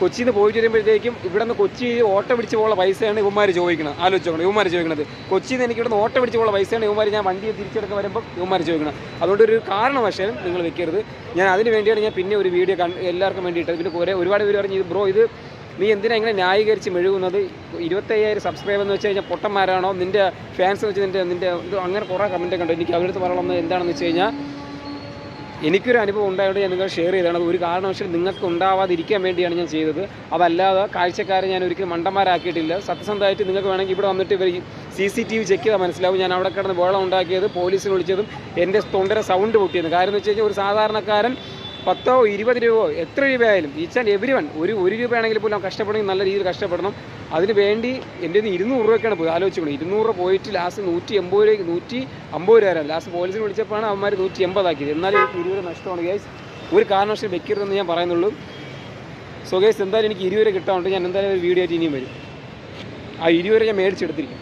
കൊച്ചിയിൽ നിന്ന് പോയിട്ട് വരുമ്പോഴത്തേക്കും ഇവിടെ നിന്ന് കൊച്ചി ഓട്ടം പിടിച്ച് പോകുന്ന പൈസയാണ് ഇവന്മാർ ചോദിക്കണം ആലോചിച്ചോക്കണം ഇവന്മാർ ചോദിക്കുന്നത് കൊച്ചിയിൽ നിന്ന് എനിക്ക് ഇവിടെ നിന്ന് ഓട്ടം പിടിച്ച് പോകുന്ന പൈസയാണ് ഇവന്മാർ ഞാൻ വണ്ടിയെ തിരിച്ചെടുക്കാൻ വരുമ്പോൾ ഇവന്മാർ ചോദിക്കണം അതുകൊണ്ട് ഒരു കാരണവശാലും നിങ്ങൾ വെക്കരുത്. ഞാൻ അതിന് വേണ്ടിയാണ് ഞാൻ പിന്നെ ഒരു വീഡിയോ എല്ലാവർക്കും വേണ്ടിയിട്ട് പിന്നെ കുറേ ഒരുപാട് പേര് പറഞ്ഞു ഇത് ബ്രോ ഇത് നീ എന്തിനാ ഇങ്ങനെ ന്യായീകരിച്ച് മെഴുകുന്നത്? ഇരുപത്തയ്യായിരം സബ്സ്ക്രൈബർ എന്ന് വെച്ച് കഴിഞ്ഞാൽ പൊട്ടന്മാരാണോ? നിന്റെ ഫാൻസ് വെച്ച് നിന്റെ നിന്റെ ഇത് അങ്ങനെ കുറേ കമന്റ് കണ്ടു എനിക്ക് അവരടുത്ത് പറയണമെന്ന് എന്താണെന്ന് വെച്ച് കഴിഞ്ഞാൽ എനിക്കൊരു അനുഭവം ഉണ്ടായതുകൊണ്ട് ഞാൻ നിങ്ങൾ ഷെയർ ചെയ്തതാണ്. ഒരു കാരണവശാലും നിങ്ങൾക്ക് ഉണ്ടാവാതിരിക്കാൻ വേണ്ടിയാണ് ഞാൻ ചെയ്തത്. അതല്ലാതെ കാഴ്ചക്കാരെ ഞാൻ ഒരിക്കലും മണ്ടന്മാരാക്കിയിട്ടില്ല. സത്യസന്ധമായിട്ട് നിങ്ങൾക്ക് വേണമെങ്കിൽ ഇവിടെ വന്നിട്ട് ഇവർ C C T V check ചെയ്താൽ മനസ്സിലാവും. ഞാൻ അവിടെ കിടന്ന് ബോളം ഉണ്ടാക്കിയത് പോലീസിനെ വിളിച്ചതും എന്റെ തൊണ്ടര സൗണ്ട് പൊട്ടിയത്. കാര്യം എന്ന് വെച്ച് കഴിഞ്ഞാൽ ഒരു സാധാരണക്കാരൻ പത്തോ ഇരുപത് രൂപയോ എത്ര രൂപയായാലും ഈച്ച് ആൻഡ് എവരി വൺ ഒരു ഒരു രൂപയാണെങ്കിൽ പോലും കഷ്ടപ്പെടണമെങ്കിൽ നല്ല രീതിയിൽ കഷ്ടപ്പെടണം. അതിന് വേണ്ടി എന്റെ നിന്ന് ഇരുന്നൂറ് രൂപയ്ക്കാണ് പോയി ആലോചിച്ചോളൂ ഇരുന്നൂറ് രൂപ പോയിട്ട് ലാസ്റ്റ് നൂറ്റി എൺപത് രൂപയ്ക്ക് നൂറ്റി അമ്പത് രൂപ വരാം ലാസ്റ്റ് പോലീസിന് വിളിച്ചപ്പോഴാണ് അവന്മാർ നൂറ്റി എൺപതാക്കിയത് എന്നാലും എനിക്ക് ഇരുപത് നഷ്ടമാണ് ഗൈസ് ഒരു കാരണവശാലും വെക്കരുതെന്ന് ഞാൻ പറയുന്നുള്ളൂ. സോ ഗൈസ് എന്തായാലും എനിക്ക് ഇരുപത് കിട്ടാറുണ്ട് ഞാൻ എന്തായാലും ഒരു വീഡിയോ ആയിട്ട് ഇനിയും വരും. ആ ഇരുപത് ഞാൻ മേടിച്ചെടുത്തിരിക്കും.